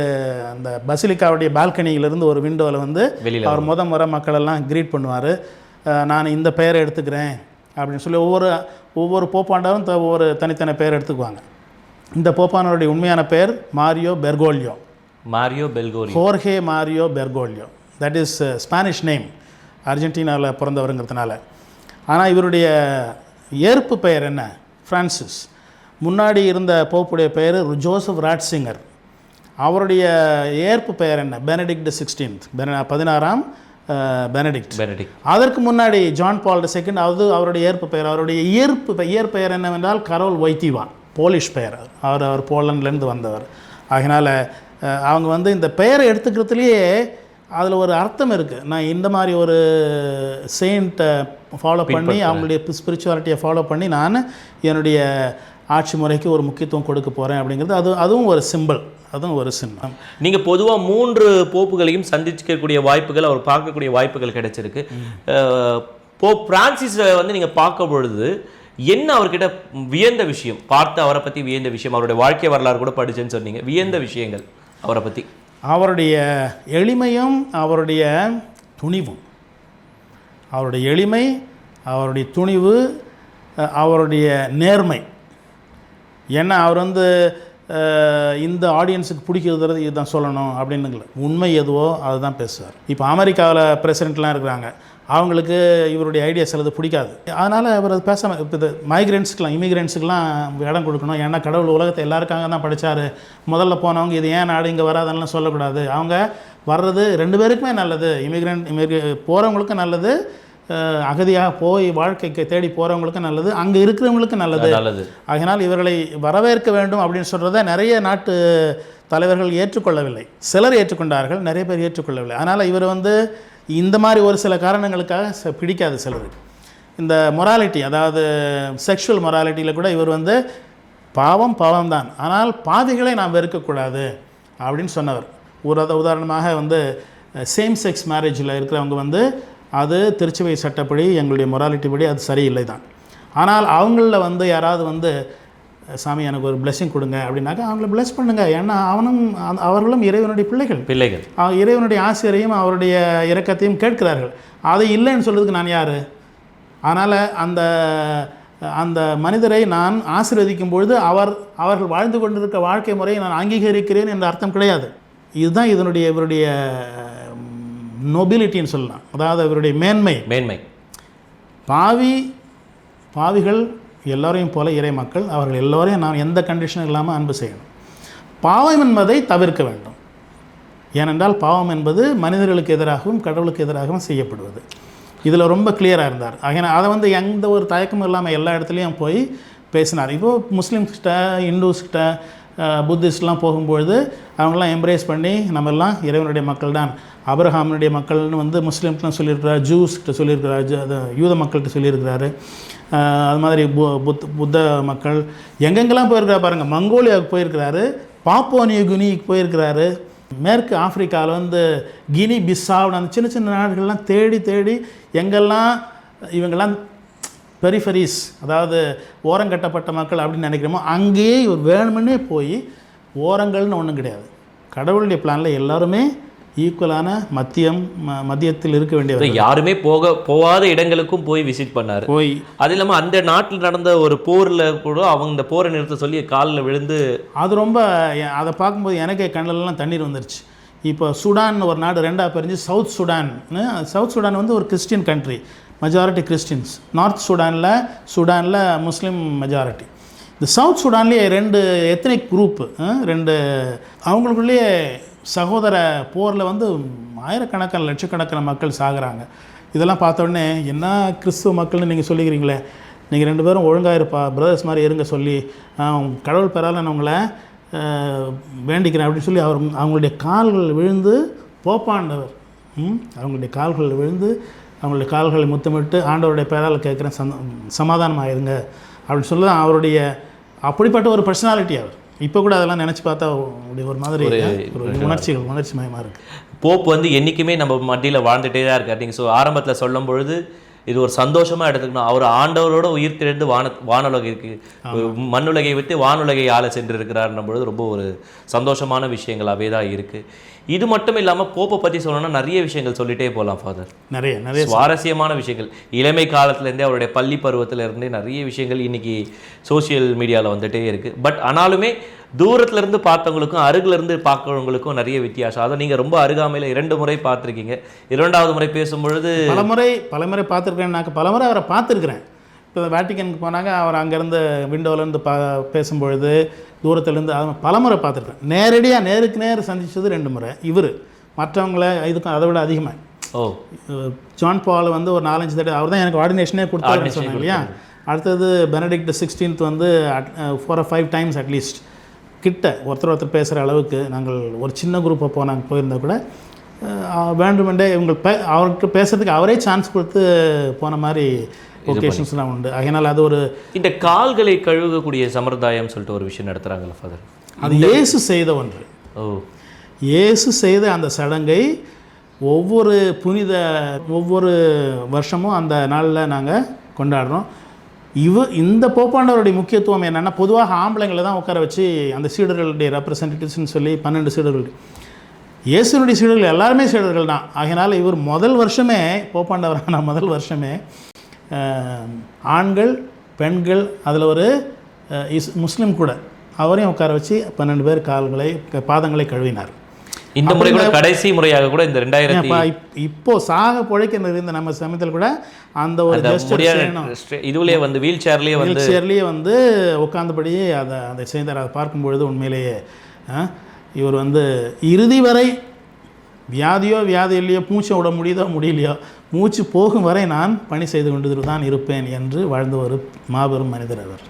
அந்த பசிலிக்காவுடைய பால்கனியிலிருந்து ஒரு விண்டோவில் வந்து அவர் முத முறை மக்களெல்லாம் க்ரீட் பண்ணுவார். நான் இந்த பெயரை எடுத்துக்கிறேன். அப்படின்னு சொல்லி ஒவ்வொரு ஒவ்வொரு போப்பாண்டவரும் த- ஒவ்வொரு தனித்தனி பெயர் எடுத்துக்குவாங்க. இந்த போப்பாண்டவருடைய உண்மையான பெயர் மாரியோ பெர்கோலியோ. மாரியோ Belgori ஹோர்ஹே Mario Bergoglio. That is Spanish name அர்ஜென்டினாவில் பிறந்தவருங்கிறதுனால. ஆனால் இவருடைய ஏற்பு பெயர் என்ன? ஃப்ரான்சிஸ் முன்னாடி இருந்த போப்புடைய பெயர் ஜோசப் ராட்சிங்கர் அவருடைய ஏற்பு பெயர் என்ன? பெனடிக்ட் சிக்ஸ்டீன்த் பதினாறாம் பெனடிக்ட் பெனடிக் அதற்கு முன்னாடி ஜான் பால் செகண்ட் அது அவருடைய ஏற்பு பெயர். அவருடைய இயற்பு இயற்பெயர் என்னவென்றால் கரோல் வைத்திவா போலிஷ் பெயர். அவர் அவர் போலண்ட்லேருந்து வந்தவர். அதனால் அவங்க வந்து இந்த பெயரை எடுத்துக்கிறதுலையே அதில் ஒரு அர்த்தம் இருக்குது நான் இந்த மாதிரி ஒரு செயிண்ட்டை ஃபாலோ பண்ணி அவங்களுடைய ஸ்பிரிச்சுவாலிட்டியை ஃபாலோ பண்ணி நான் என்னுடைய ஆட்சி முறைக்கு ஒரு முக்கியத்துவம் கொடுக்க போகிறேன் அப்படிங்கிறது அது அதுவும் ஒரு சிம்பிள் அதுவும் ஒரு சின்னம் நீங்க பொதுவா மூன்று போப்புகளையும் சந்திக்கக்கூடிய வாய்ப்புகள் அவர் பார்க்கக்கூடிய வாய்ப்புகள் கிடைச்சிருக்கு. போப் பிரான்சிஸை வந்து நீங்க பார்க்கும் பொழுது என்ன அவர்கிட்ட வியந்த விஷயம்? பார்த்து அவரை பத்தி வியந்த விஷயம். அவருடைய வாழ்க்கை வரலாறு கூட படிச்சேன்னு சொன்னீங்க. வியந்த விஷயங்கள் அவரை பத்தி. அவருடைய எளிமையும் அவருடைய துணிவும். அவருடைய எளிமை அவருடைய துணிவு அவருடைய நேர்மை. ஏன்னா அவர் வந்து இந்த ஆடியன்ஸுக்கு பிடிக்கிறது இதுதான் சொல்லணும் அப்படின்னுங்கள. உண்மை எதுவோ அதுதான் பேசுவார். இப்போ அமெரிக்காவில் பிரசிடென்ட்லாம் இருக்கிறாங்க. அவங்களுக்கு இவருடைய ஐடியாஸ் சிலது பிடிக்காது. அதனால் அவர் அது பேசாமல் இப்போ இது மைக்ரெண்ட்ஸ்க்கெலாம் இமிக்ரெண்ட்ஸுக்கெலாம் இடம் கொடுக்கணும். ஏன்னா கடவுள் உலகத்தை எல்லாருக்காக தான் படித்தார் முதல்ல போனவங்க இது ஏன் நாடு இங்கே வராதெல்லாம் சொல்லக்கூடாது. அவங்க வர்றது ரெண்டு பேருக்குமே நல்லது. இமிக்ரெண்ட் இமிக்ரே போகிறவங்களுக்கும் நல்லது. அகதியாக போய் வாழ்க்கைக்கு தேடி போகிறவங்களுக்கும் நல்லது. அங்கே இருக்கிறவங்களுக்கும் நல்லது. நல்லது. ஆகையினால் இவர்களை வரவேற்க வேண்டும் அப்படின்னு சொல்கிறத நிறைய நாட்டு தலைவர்கள் ஏற்றுக்கொள்ளவில்லை. சிலர் ஏற்றுக்கொண்டார்கள் நிறைய பேர் ஏற்றுக்கொள்ளவில்லை. அதனால் இவர் வந்து இந்த மாதிரி ஒரு சில காரணங்களுக்காக ச- பிடிக்காது சிலருக்கு. இந்த மொராலிட்டி அதாவது செக்ஷுவல் மொராலிட்டியில் கூட இவர் வந்து பாவம் பாவம் தான் ஆனால் பாதைகளை நாம் வெறுக்கக்கூடாது அப்படின்னு சொன்னவர். ஒரு உதாரணமாக வந்து சேம் செக்ஸ் மேரேஜில் இருக்கிறவங்க வந்து அது திருச்சுவை சட்டப்படி எங்களுடைய மொராலிட்டி படி அது சரியில்லை தான் ஆனால் அவங்களில் வந்து யாராவது வந்து சாமி எனக்கு ஒரு blessing கொடுங்க அப்படின்னாக்கா அவங்கள bless பண்ணுங்க. ஏன்னா அவனும் அந்த- அவர்களும் இறைவனுடைய பிள்ளைகள். பிள்ளைகள். இறைவனுடைய ஆசிரியரையும் அவருடைய இரக்கத்தையும் கேட்கிறார்கள். அதை இல்லைன்னு சொல்றதுக்கு நான் யார்? அதனால் அந்த அந்த மனிதரை நான் ஆசீர்வதிக்கும் பொழுது அவர் அவர்கள் வாழ்ந்து கொண்டிருக்க வாழ்க்கை முறையை நான் அங்கீகரிக்கிறேன் என்ற அர்த்தம் கிடையாது. இதுதான் இதனுடைய இவருடைய நொபிலிட்டின்னு சொல்லலாம். அதாவது இவருடைய மேன்மை. மேன்மை. பாவி பாவிகள் எல்லோரையும் போல இறை மக்கள் அவர்கள் எல்லோரையும் நான் எந்த கண்டிஷனும் இல்லாமல் அன்பு செய்யணும். பாவம் என்பதை தவிர்க்க வேண்டும். ஏனென்றால் பாவம் என்பது மனிதர்களுக்கு எதிராகவும் கடவுளுக்கு எதிராகவும் செய்யப்படுவது. இதில் ரொம்ப கிளியராக இருந்தார். ஆகினா அதை வந்து எந்த ஒரு தயக்கமும் இல்லாமல் எல்லா இடத்துலையும் போய் பேசினார். இப்போது முஸ்லீம்ஸ்கிட்ட இந்துஸ்கிட்ட புத்திஸ்ட்லாம் போகும்பொழுது அவங்களாம் எம்ப்ரேஸ் பண்ணி நம்மெல்லாம் இறைவனுடைய மக்கள் தான் அப்ரஹாமனுடைய மக்கள்னு வந்து முஸ்லீம்கிட்ட சொல்லியிருக்கிறார் ஜூஸ்கிட்ட சொல்லியிருக்கிறார் அது யூத மக்கள்கிட்ட சொல்லியிருக்கிறாரு. அது மாதிரி பு புத் புத்த மக்கள். எங்கெங்கெல்லாம் போயிருக்கிறார் பாருங்கள் மங்கோலியாவுக்கு போயிருக்கிறாரு பாப்போனிய குனிக்கு போயிருக்கிறாரு. மேற்கு ஆப்பிரிக்காவில் வந்து கினி பிஸ்ஸாவ் அந்த சின்ன சின்ன நாடுகள்லாம் தேடி தேடி எங்கெல்லாம் இவங்கெல்லாம் பெரிஃபரிஸ் அதாவது ஓரங்கட்டப்பட்ட மக்கள் அப்படின்னு நினைக்கிறோமோ அங்கேயே இவர் வேணுமுன்னே போய் ஓரங்கள்னு ஒன்றும் கிடையாது. கடவுளுடைய பிளானில் எல்லாருமே ஈக்குவலான மத்தியம் ம- மத்தியத்தில் இருக்க வேண்டியவர் யாருமே போக போகாத இடங்களுக்கும் போய் விசிட் பண்ணாரு. போய். அது இல்லாம அந்த நாட்டில் நடந்த ஒரு போர்ல கூட அவங்க இந்த போரை நிறுத்த சொல்லி காலில் விழுந்து அது ரொம்ப அதை பார்க்கும்போது எனக்கே கண்ணிலெல்லாம் தண்ணீர் வந்துருச்சு. இப்போ சுடான் ஒரு நாடு ரெண்டாக பிரிஞ்சு சவுத் சுடான்னு சவுத் சுடான் வந்து ஒரு Christian country majority Christians North சுடானில் சுடானில் முஸ்லீம் மெஜாரிட்டி இந்த சவுத் சுடான்லேயே ரெண்டு எத்தனிக் குரூப்பு ரெண்டு அவங்களுக்குள்ளேயே சகோதர போரில் வந்து ஆயிரக்கணக்கான லட்சக்கணக்கான மக்கள் சாகுறாங்க. இதெல்லாம் பார்த்த உடனே என்ன கிறிஸ்துவ மக்கள்னு நீங்கள் சொல்லிக்கிறீங்களே? நீங்கள் ரெண்டு பேரும் ஒழுங்காக இருப்பா பிரதர்ஸ் மாதிரி இருங்க சொல்லி கடவுள் பெறாலன்னு உங்களை வேண்டிக்கிறேன் அப்படின்னு சொல்லி அவர் அவங்களுடைய கால்கள் விழுந்து போப்பாண்டவர் அவங்களுடைய கால்கள் விழுந்து அவங்களுடைய கால்களை முத்தமிட்டு ஆண்டவருடைய பெயரால் கேட்குறேன் சந்த சமாதானமாயிருங்க அப்படின்னு சொல்லி தான் அவருடைய அப்படிப்பட்ட ஒரு பர்சனாலிட்டி அவர். இப்போ கூட அதெல்லாம் நினச்சி பார்த்தா அப்படி ஒரு மாதிரி ஒரு உணர்ச்சிகள் உணர்ச்சி மயமாக இருக்குது போப் வந்து என்றைக்குமே நம்ம மத்தியில் வாழ்ந்துட்டே தான் இருக்கார். நீங்கள் ஸோ ஆரம்பத்தில் சொல்லும் பொழுது இது ஒரு சந்தோஷமா எடுத்துக்கணும். அவர் ஆண்டவரோட உயிர் திறந்து வான வானுலகிற்கு மண்ணுலகை விட்டு வானுலகை ஆள சென்று இருக்கிறார்னும் பொழுது ரொம்ப ஒரு சந்தோஷமான விஷயங்களாகவே தான் இருக்கு. இது மட்டும் இல்லாமல் போப்பை பற்றி சொல்லணும்னா நிறைய விஷயங்கள் சொல்லிட்டே போகலாம் ஃபாதர் நிறைய நிறைய சுவாரஸ்யமான விஷயங்கள். இளமை காலத்துலேருந்தே அவருடைய பள்ளி பருவத்துல இருந்தே நிறைய விஷயங்கள் இன்னைக்கு சோஷியல் மீடியாவில் வந்துட்டே இருக்கு. பட் ஆனாலுமே தூரத்துல இருந்து பார்த்தவங்களுக்கும் அருகில இருந்து பார்க்கறவங்களுக்கும் நிறைய வித்தியாசம். அதை நீங்க ரொம்ப அருகாமையில் இரண்டு முறை பார்த்துருக்கீங்க. இரண்டாவது முறை பேசும்பொழுது பலமுறை பலமுறை பார்த்துருக்கேன்னாக்க பலமுறை அவரை பார்த்துருக்குறேன். இப்போ வேட்டிக்கனுக்கு போனாங்க அவர் அங்கேருந்து விண்டோலேருந்து பா பேசும்பொழுது தூரத்துலேருந்து அது பலமுறை பார்த்துருக்கேன் நேரடியாக நேருக்கு நேர் சந்திச்சது ரெண்டு முறை. இவர். மற்றவங்கள இதுக்கும் அதை விட அதிகமாக ஓ. ஜான் பால் வந்து ஒரு நாலஞ்சு தடவை அவர் தான் எனக்கு ஆர்டினேஷனே கொடுத்தாருன்னு சொன்னாங்க இல்லையா? அடுத்தது பெனடிக்ட் சிக்ஸ்டீன்த் வந்து four five times at least கிட்ட ஒருத்தர் ஒருத்தர் பேசுகிற அளவுக்கு நாங்கள் ஒரு சின்ன குரூப்பை போனாங்க போயிருந்தா கூட அஹ், வேண்டுமென்றே இவங்க பே அவர்கிட்ட பேசுறதுக்கு அவரே சான்ஸ் கொடுத்து போன மாதிரி ஒகேஷன்ஸ்லாம் உண்டு. அதனால் அது ஒரு இந்த கால்களை கழுவக்கூடிய சம்பிரதாயம் சொல்லிட்டு ஒரு விஷயம் நடத்துறாங்கல்ல ஃபாதர் அது இயேசு செய்த ஒன்று. ஓ. இயேசு செய்த அந்த சடங்கை ஒவ்வொரு புனித ஒவ்வொரு வருஷமும் அந்த நாளில் நாங்கள் கொண்டாடுறோம். இவ இந்த போப்பாண்டவருடைய முக்கியத்துவம் என்னென்னா பொதுவாக ஆம்பளைங்களை தான் உட்கார வச்சு அந்த சீடர்களுடைய ரெப்ரசன்டேட்டிவ்ஸ்னு சொல்லி பன்னெண்டு சீடர்கள். இயேசுனுடைய சீடர்கள் எல்லாருமே சீடர்கள் தான். ஆகையினால இவர் முதல் வருஷமே போப்பாண்டவரான முதல் வருஷமே ஆண்கள் பெண்கள் அதில் ஒரு இஸ் முஸ்லீம் கூட அவரையும் உட்கார வச்சு பன்னெண்டு பேர் கால்களை பாதங்களை கழுவினார் இந்த முறை கூட கடைசி முறையாக கூட இந்த ரெண்டாயிரத்தி இப்- இப்போ சாக பிழைக்க இருந்த நம்ம சமயத்தில் கூட அந்த ஒரு இதுலயே வந்து வீல் சேர்லயே வந்து வீல் சேர்லேயே வந்து உட்காந்தபடியே அதை அதை செய்தார். அதை பார்க்கும்பொழுது உண்மையிலேயே இவர் வந்து இறுதி வரை வியாதியோ வியாதி இல்லையோ மூச்சை விட முடியுதோ முடியலையோ மூச்சு போகும் வரை நான் பணி செய்து கொண்டு தான் இருப்பேன் என்று வாழ்ந்த ஒரு மாபெரும் மனிதர் அவர்.